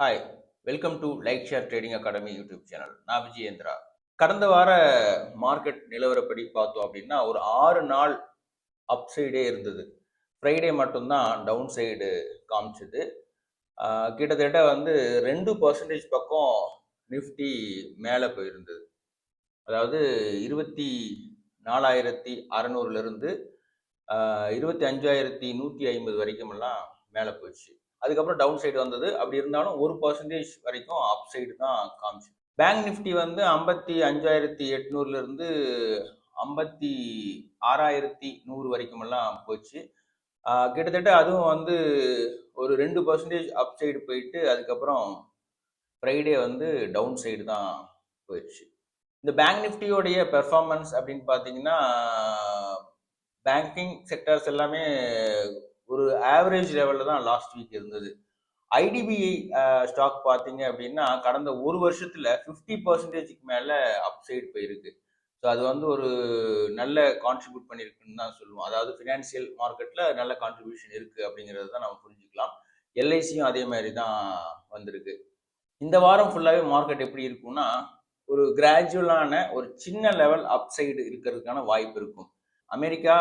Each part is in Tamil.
Hi welcome to like share trading academy YouTube channel நான் விஜயேந்திரா. கடந்த வார மார்க்கெட் நிலவரப்படி பார்த்தோம் அப்படின்னா ஒரு ஆறு நாள் அப் சைடே இருந்தது. ஃப்ரைடே மட்டும்தான் டவுன் சைடு காமிச்சது கிட்டத்தட்ட வந்து ரெண்டு பர்சன்டேஜ் பக்கம் நிஃப்டி மேலே போயிருந்தது. அதாவது இருபத்தி நாலாயிரத்தி அறநூறுலேருந்து இருபத்தி அஞ்சாயிரத்தி நூற்றி ஐம்பது வரைக்குமெல்லாம் மேலே போயிடுச்சு அதுக்கப்புறம் டவுன் சைடு வந்தது. அப்படி இருந்தாலும் ஒரு பர்சன்டேஜ் வரைக்கும் அப் சைடு தான் காமிச்சு. பேங்க் நிஃப்டி வந்து ஐம்பத்தி அஞ்சாயிரத்தி எட்நூறுலேருந்து ஐம்பத்தி ஆறாயிரத்தி நூறு வரைக்குமெல்லாம் போச்சு. கிட்டத்தட்ட அதுவும் வந்து ஒரு ரெண்டு பர்சன்டேஜ் அப் சைடு போயிட்டு அதுக்கப்புறம் ஃப்ரைடே வந்து டவுன் சைடு தான் போயிடுச்சு. இந்த பேங்க் நிஃப்டியோடைய பெர்ஃபார்மன்ஸ் அப்படின்னு பார்த்தீங்கன்னா பேங்கிங் செக்டர்ஸ் எல்லாமே ஆவரேஜ் லெவலில் தான் லாஸ்ட் வீக் இருந்தது. ஐடிபிஐ ஸ்டாக் பார்த்தீங்க அப்படின்னா கடந்த ஒரு வருஷத்தில் ஃபிஃப்டி பர்சன்டேஜுக்கு மேலே அப்சைட் போயிருக்கு. ஸோ அது வந்து ஒரு நல்ல கான்ட்ரிபியூட் பண்ணியிருக்குன்னு தான் சொல்லுவோம். அதாவது ஃபினான்சியல் மார்க்கெட்டில் நல்ல கான்ட்ரிபியூஷன் இருக்குது அப்படிங்கிறது தான் நம்ம புரிஞ்சுக்கலாம். எல்ஐசியும் அதே மாதிரி தான் வந்திருக்கு. இந்த வாரம் ஃபுல்லாகவே மார்க்கெட் எப்படி இருக்கும்னா ஒரு கிராஜுவலான ஒரு சின்ன லெவல் அப்சைடு இருக்கிறதுக்கான வாய்ப்பு இருக்கும். அமெரிக்கா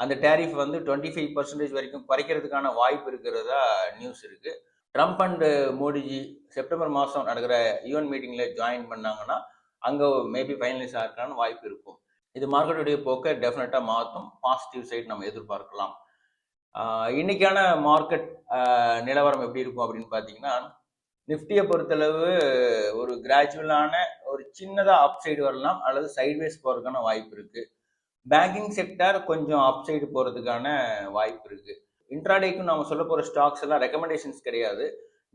அந்த டேரிஃப் வந்து டுவெண்ட்டி ஃபைவ் பர்சன்டேஜ் வரைக்கும் குறைக்கிறதுக்கான வாய்ப்பு இருக்கிறதா நியூஸ் இருக்கு. ட்ரம்ப் அண்டு மோடிஜி செப்டம்பர் மாதம் நடக்கிற யூஎன் மீட்டிங்கில் ஜாயின் பண்ணாங்கன்னா அங்கே மேபி ஃபைனலைஸ் ஆகிறதுக்கான வாய்ப்பு இருக்கும். இது மார்க்கெட்டுடைய போக்கை டெஃபினட்டாக மாற்றும். பாசிட்டிவ் சைட் நம்ம எதிர்பார்க்கலாம். இன்னைக்கான மார்க்கெட் நிலவரம் எப்படி இருக்கும் அப்படின்னு பார்த்தீங்கன்னா நிஃப்டியை பொறுத்தளவு ஒரு கிராஜுவலான ஒரு சின்னதாக அப் சைடு வரலாம் அல்லது சைட்வேஸ் போகிறதுக்கான வாய்ப்பு இருக்குது பேங்கிங் செக்டர் கொஞ்சம் அப் சைடு போகிறதுக்கான வாய்ப்பு இருக்குது இன்ட்ராடேக்கும் நம்ம சொல்ல போகிற ஸ்டாக்ஸ் எல்லாம் ரெக்கமெண்டேஷன்ஸ் கிடையாது.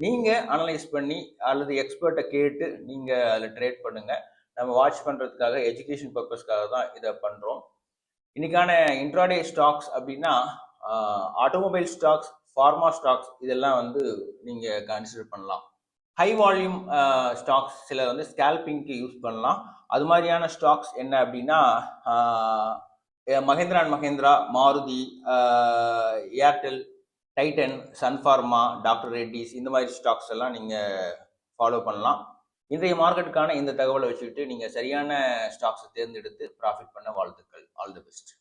நீங்கள் அனலைஸ் பண்ணி அல்லது எக்ஸ்பர்ட்டை கேட்டு நீங்கள் அதில் ட்ரேட் பண்ணுங்கள் நம்ம வாட்ச் பண்ணுறதுக்காக எஜுகேஷன் பர்பஸ்க்காக தான் இதை பண்ணுறோம் இன்னைக்கான இன்ட்ராடே ஸ்டாக்ஸ் அப்படின்னா ஆட்டோமொபைல் ஸ்டாக்ஸ் ஃபார்மா ஸ்டாக்ஸ் இதெல்லாம் வந்து நீங்கள் கன்சிடர் பண்ணலாம். ஹை வால்யூம் ஸ்டாக்ஸ் சில வந்து ஸ்கேல்பிங்க்கு யூஸ் பண்ணலாம். அது மாதிரியான ஸ்டாக்ஸ் என்ன அப்படின்னா uh, Mahindra and Mahindra Maruti Airtel Titan Sun Pharma doctor Reddy's இந்த மாதிரி ஸ்டாக்ஸ் எல்லாம் நீங்கள் ஃபாலோ பண்ணலாம். இன்றைய மார்க்கெட்டுக்கான இந்த தகவலை வச்சுக்கிட்டு நீங்கள் சரியான ஸ்டாக்ஸை தேர்ந்தெடுத்து ப்ராஃபிட் பண்ண வாழ்த்துக்கள். All the best